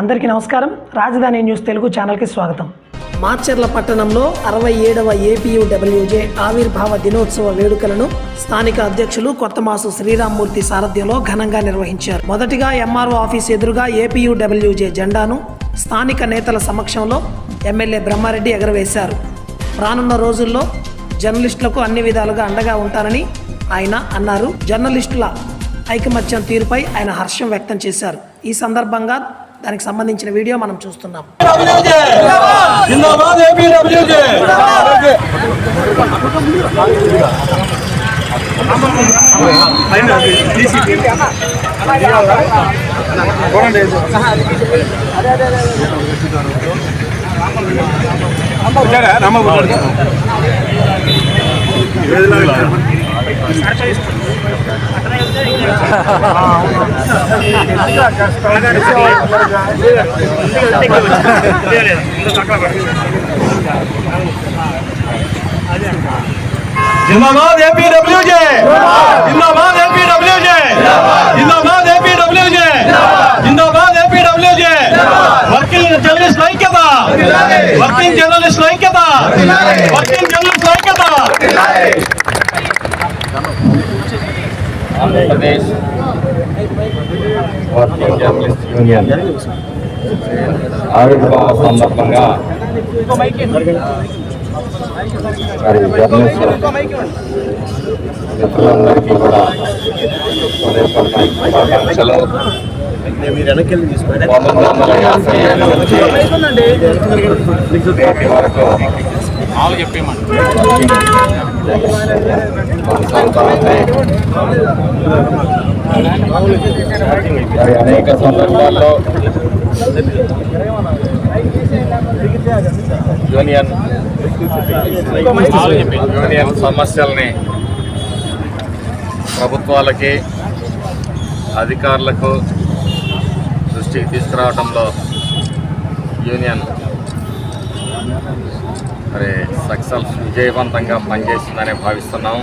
అందరికీ నమస్కారం. రాజధాని న్యూస్ తెలుగు ఛానల్కి స్వాగతం. మాచర్ల పట్టణంలో అరవై ఏడవ ఏపీయూడబ్ల్యూజే ఆవిర్భావ దినోత్సవ వేడుకలను స్థానిక అధ్యక్షులు కొత్తమాసు శ్రీరామ్మూర్తి సారథ్యంలో ఘనంగా నిర్వహించారు. మొదటిగా ఎంఆర్ఓ ఆఫీస్ ఎదురుగా ఏపీయూడబ్ల్యూజే జెండాను స్థానిక నేతల సమక్షంలో ఎమ్మెల్యే బ్రహ్మారెడ్డి ఎగరవేశారు. రానున్న రోజుల్లో జర్నలిస్టులకు అన్ని విధాలుగా అండగా ఉంటారని ఆయన అన్నారు. జర్నలిస్టుల ఐకమత్యం తీరుపై ఆయన హర్షం వ్యక్తం చేశారు. ఈ సందర్భంగా దానికి సంబంధించిన వీడియో మనం చూస్తున్నాం जिंदाबाद एपीडब्ल्यूजे जिंदाबाद एपीडब्ल्यूजे जिंदाबाद एपीडब्ल्यूजे जिंदाबाद एपीडब्ल्यूजे जिंदाबाद एपीडब्ल्यूजे वर्किंग जर्नलिस्ट ఐక్యత వర్కింగ్ జర్నలిస్ట్ ఐక్యత వర్కింగ్ జర్నలిస్ట్ ఐక్యత ఆంధ్రప్రదేశ్ వర్కింగ్ జర్నలిస్ట్ యూనియన్ ఆవిర్భావ సందర్భంగా మరి జర్నలిస్ట్ మిత్రులందరికీ కూడా శుభాకాంక్షలు పంతొమ్మిది వందల యాభై ఏడు నుంచి నేటి వరకు మరి అనేక సందర్భాల్లో యూనియన్ యూనియన్ సమస్యల్ని ప్రభుత్వాలకి అధికారులకు దృష్టికి తీసుకురావడంలో యూనియన్ మరి సక్సెస్ విజయవంతంగా పనిచేసిందని భావిస్తున్నాం.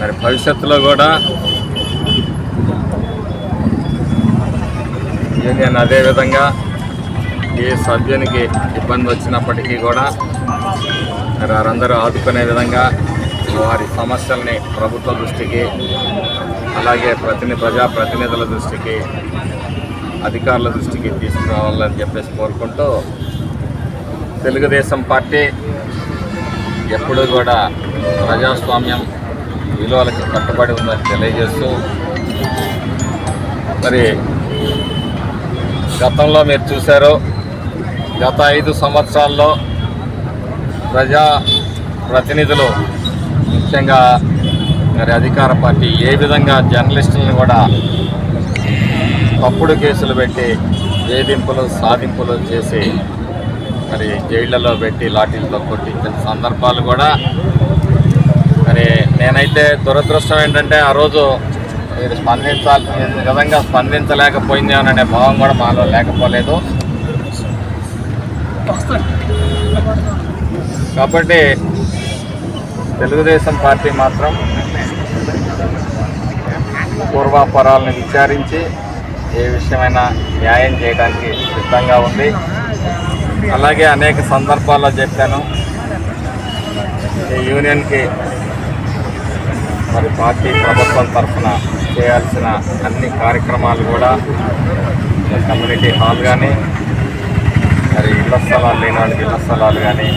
మరి భవిష్యత్తులో కూడా యూనియన్ అదేవిధంగా ఏ సభ్యునికి ఇబ్బంది వచ్చినప్పటికీ కూడా మరి వారందరూ ఆదుకునే విధంగా వారి సమస్యల్ని ప్రభుత్వ దృష్టికి అలాగే ప్రతిని ప్రజాప్రతినిధుల దృష్టికి అధికారుల దృష్టికి తీసుకురావాలని చెప్పేసి కోరుకుంటూ తెలుగుదేశం పార్టీ ఎప్పుడూ కూడా ప్రజాస్వామ్యం విలువలకు కట్టుబడి ఉందని తెలియజేస్తూ మరి గతంలో మీరు చూశారు గత ఐదు సంవత్సరాల్లో ప్రజా ప్రతినిధులు ముఖ్యంగా మరి అధికార పార్టీ ఏ విధంగా జర్నలిస్టులను కూడా తప్పుడు కేసులు పెట్టి వేధింపులు సాధింపులు చేసి మరి జైళ్ళలో పెట్టి లాఠీలతో కొట్టించిన సందర్భాలు కూడా మరి నేనైతే దురదృష్టం ఏంటంటే ఆ రోజు మీరు స్పందించాలి విధంగా స్పందించలేకపోయింది అనే భావం కూడా మాలో లేకపోలేదు. కాబట్టి తెలుగుదేశం పార్టీ మాత్రం పూర్వాపరాలను విచారించి ఏ విషయమైనా న్యాయం చేయడానికి సిద్ధంగా ఉంది. అలాగే అనేక సందర్భాల్లో చెప్పాను. ఈ యూనియన్కి మరి పార్టీ ప్రభుత్వం తరఫున చేయాల్సిన అన్ని కార్యక్రమాలు కూడా కమ్యూనిటీ హాల్ కానీ మరి ఇళ్ళ స్థలాలు లేని వాళ్ళకి ఇళ్ళ స్థలాలు కానీ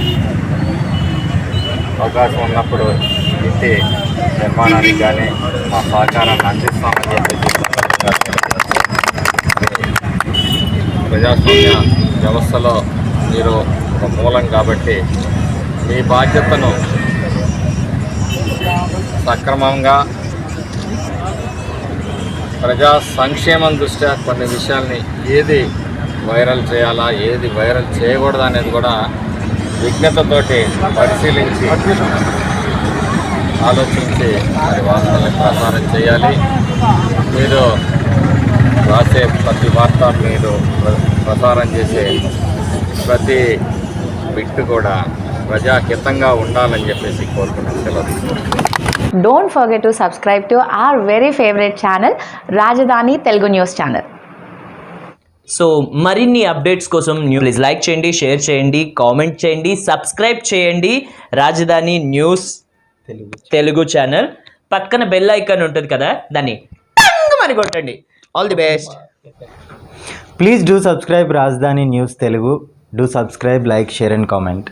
అవకాశం ఉన్నప్పుడు ఇంటి నిర్మాణానికి కానీ మా సహకారాన్ని అందిస్తామని చెప్పి ప్రజాస్వామ్య వ్యవస్థలో మీరు ఒక మూలం కాబట్టి మీ బాధ్యతను సక్రమంగా ప్రజా సంక్షేమం దృష్ట్యా కొన్ని విషయాల్ని ఏది వైరల్ చేయాలా ఏది వైరల్ చేయకూడదు అనేది కూడా విజ్ఞతతోటి పరిశీలించి ఆలోచించి మరి వార్తల్ని ప్రసారం చేయాలి. మీరు రాసే ప్రతి వార్త మీరు ప్రసారం చేసే ప్రతి బిట్ కూడా ప్రజాహితంగా ఉండాలని చెప్పేసి సెలవు తీసుకుంటున్నాను. Don't forget to subscribe to our very favorite channel, Rajadhani Telugu News channel. So మరిన్ని అప్డేట్స్ కోసం న్యూ ప్లీజ్ లైక్ చేయండి షేర్ చేయండి కామెంట్ చేయండి సబ్స్క్రైబ్ చేయండి రాజధాని న్యూస్ తెలుగు ఛానల్ పక్కన బెల్ ఐకాన్ ఉంటుంది కదా దాన్ని టంగ్ కొట్టండి all the best Please do subscribe Rajdhani News Telugu. Do subscribe, like, share and comment.